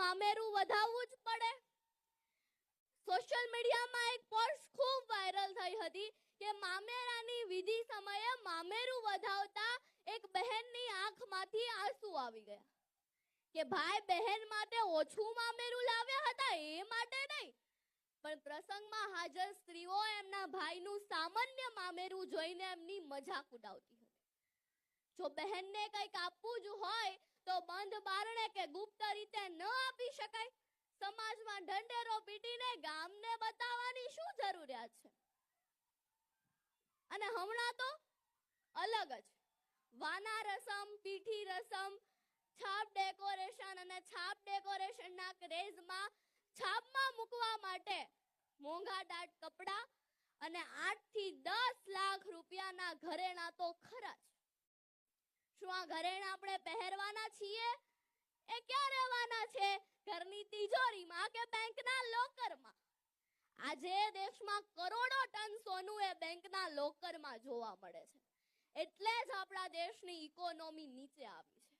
મામેરું વધાવવું જ પડે. સોશિયલ મીડિયામાં એક પોસ્ટ ખૂબ વાયરલ થઈ હતી કે મામેરાની વિધિ સમયે મામેરું વધાવતા એક બહેનની આંખમાંથી આંસુ આવી ગયા. કે ભાઈ, બહેન માટે ઓછું મામેરું લાવ્યા હતા, એ માટે નહીં. પણ પ્રસંગમાં હાજર સ્ત્રીઓ એમના ભાઈનું સામાન્ય મામેરું જોઈને એમની મજાક ઉડાવતી હતી. જો બહેનને કંઈક આપવું જ હોય તો બંધ બારણે કે ગુપ્ત રીતે આપી શકાય. સમાજમાં ઢંઢેરો પીટીને ગામને બતાવવાની શું જરૂરિયાત છે? અને હમણાં તો અલગ જ. વાના રસમ, પીઠી રસમ, છાપ ડેકોરેશન અને છાપ ડેકોરેશનના ક્રેઝમાં છાપમાં મૂકવા માટે મોંઘા દાટ કપડા અને આઠથી દસ લાખ રૂપિયાના ઘરેણા તો ખરા જ. શું આ ઘરેણા આપણે પહેરવાના છીએ? એ ક્યાં રહેવાના છે? ઘરની તિજોરીમાં કે બેંકના લોકરમાં? આજે દેશમાં કરોડો ટન સોનું એ બેંકના લોકરમાં જોવા મળે છે. એટલે જ આપણા દેશની ઇકોનોમી નીચે આવી છે.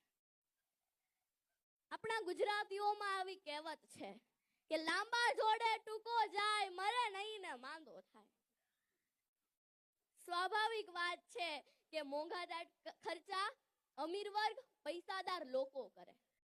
આપણા ગુજરાતીઓમાં આવી કહેવત છે કે લાંબા જોડે ટૂંકો જાય, મરે નહીં ને માંદો થાય. સ્વાભાવિક વાત છે કે મોંઘાદાર ખર્ચા અમીર વર્ગ પૈસાદાર લોકો કરે.